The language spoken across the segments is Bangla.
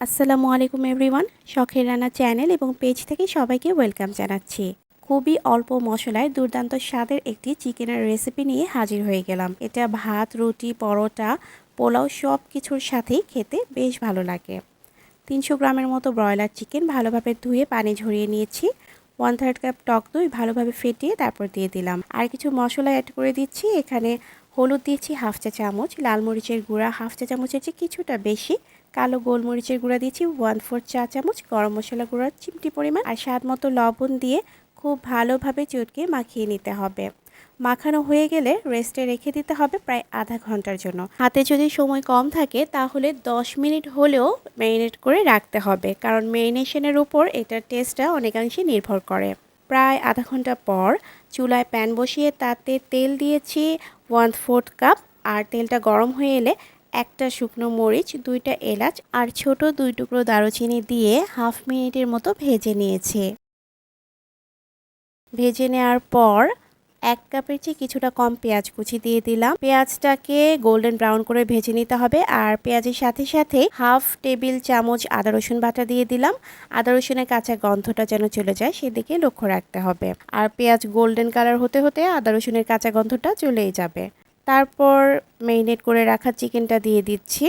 আসসালামু আলাইকুম এভরিওয়ান, শখের রান্না চ্যানেল এবং পেজ থেকে সবাইকে ওয়েলকাম জানাচ্ছি। খুবই অল্প মশলায় দুর্দান্ত স্বাদের একটি চিকেনের রেসিপি নিয়ে হাজির হয়ে গেলাম। এটা ভাত, রুটি, পরোটা, পোলাও সব কিছুর সাথেই খেতে বেশ ভালো লাগে। তিনশো গ্রামের মতো ব্রয়লার চিকেন ভালোভাবে ধুয়ে পানি ঝরিয়ে নিয়েছি। ওয়ান থার্ড কাপ টক দই ভালোভাবে ফেটিয়ে তারপর দিয়ে দিলাম। আর কিছু মশলা অ্যাড করে দিচ্ছি। এখানে হলুদ দিয়েছি হাফ চা চামচ, লাল মরিচের গুঁড়া হাফ চা চামচের চেয়ে কিছুটা বেশি, কালো গোলমরিচের গুঁড়া দিয়েছি ওয়ান ফোর চা চামচ, গরম মশলা গুঁড়া চিমটি পরিমাণ, আর স্বাদ মতো লবণ দিয়ে খুব ভালোভাবে চটকে মাখিয়ে নিতে হবে। মাখানো হয়ে গেলে রেস্টে রেখে দিতে হবে প্রায় আধা ঘণ্টার জন্য। হাতে যদি সময় কম থাকে তাহলে 10 মিনিট হলেও ম্যারিনেট করে রাখতে হবে, কারণ ম্যারিনেশনের উপর এটার টেস্টটা অনেকাংশে নির্ভর করে। প্রায় আধা ঘণ্টা পর চুলায় প্যান বসিয়ে তাতে তেল দিয়েছি ওয়ান ফোর্থ কাপ। আর তেলটা গরম হয়ে এলে একটা শুকনো মরিচ, দুইটা এলাচ আর ছোট দুই টুকরো দারুচিনি দিয়ে হাফ মিনিটের মতো ভেজে নিয়েছি। ভেজে নেওয়ার পর এক কাপের চেয়ে কিছুটা কম পেঁয়াজ কুচি দিয়ে দিলাম। পেঁয়াজটাকে গোল্ডেন ব্রাউন করে ভেজে নিতে হবে আর পেঁয়াজের সাথে সাথে হাফ টেবিল চামচ আদা রসুন বাটা দিয়ে দিলাম। আদা রসুনের কাঁচা গন্ধটা যেন চলে যায় সেদিকে লক্ষ্য রাখতে হবে। আর পেঁয়াজ গোল্ডেন কালার হতে হতে আদা রসুনের কাঁচা গন্ধটা চলেই যাবে। তারপর মেরিনেট করে রাখা চিকেনটা দিয়ে দিচ্ছি।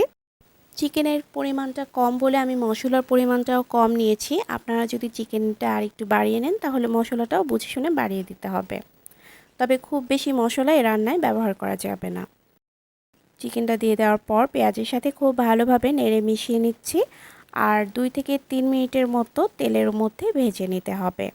চিকেনের পরিমাণটা কম বলে আমি মশলার পরিমাণটাও কম নিয়েছি। আপনারা যদি চিকেনটা আর একটু বাড়িয়ে নেন তাহলে মশলাটাও বুঝে শুনে বাড়িয়ে দিতে হবে। তবে খুব বেশি মশলা এই রান্নায় ব্যবহার করা যাবে না। চিকেনটা দিয়ে দেওয়ার পর পেঁয়াজের সাথে খুব ভালোভাবে নেড়ে মিশিয়ে নিচ্ছি আর দুই থেকে তিন মিনিটের মতো তেলের মধ্যে ভেজে নিতে হবে।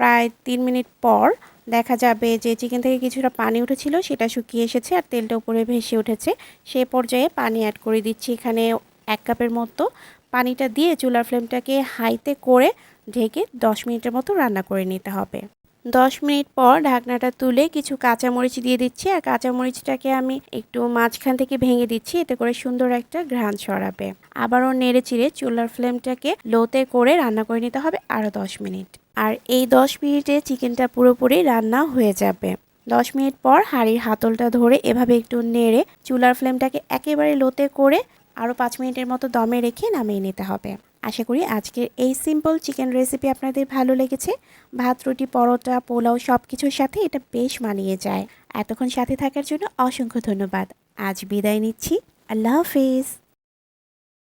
প্রায় তিন মিনিট পর দেখা যাবে যে চিকেন থেকে কিছুটা পানি উঠেছিল সেটা শুকিয়ে এসেছে আর তেলটা উপরে ভেসে উঠেছে। সে পর্যায়ে পানি অ্যাড করে দিচ্ছি এখানে এক কাপের মতো। পানিটা দিয়ে চুলার ফ্লেমটাকে হাইতে করে ঢেকে দশ মিনিটের মতো রান্না করে নিতে হবে। দশ মিনিট পর ঢাকনাটা তুলে কিছু কাঁচামরিচ দিয়ে দিচ্ছি। আর কাঁচামরিচটাকে আমি একটু মাঝখান থেকে ভেঙে দিচ্ছি। এতে করে সুন্দর একটা ঘ্রাণ ছড়াবে। আবারও নেড়ে চিড়ে চুলার ফ্লেমটাকে লোতে করে রান্না করে নিতে হবে আরও দশ মিনিট। আর এই দশ মিনিটে চিকেনটা পুরোপুরি রান্না হয়ে যাবে। দশ মিনিট পর হাঁড়ির হাতলটা ধরে এভাবে একটু নেড়ে চুলার ফ্লেমটাকে একেবারে লোতে করে আরও পাঁচ মিনিটের মতো দমে রেখে নামিয়ে নিতে হবে। আশা করি আজকের এই সিম্পল চিকেন রেসিপি আপনাদের ভালো লেগেছে। ভাত, রুটি, পরোটা, পোলাও সব কিছুর সাথে এটা বেশ মানিয়ে যায়। এতক্ষণ সাথে থাকার জন্য অসংখ্য ধন্যবাদ। আজ বিদায় নিচ্ছি। আল্লাহ হাফিজ।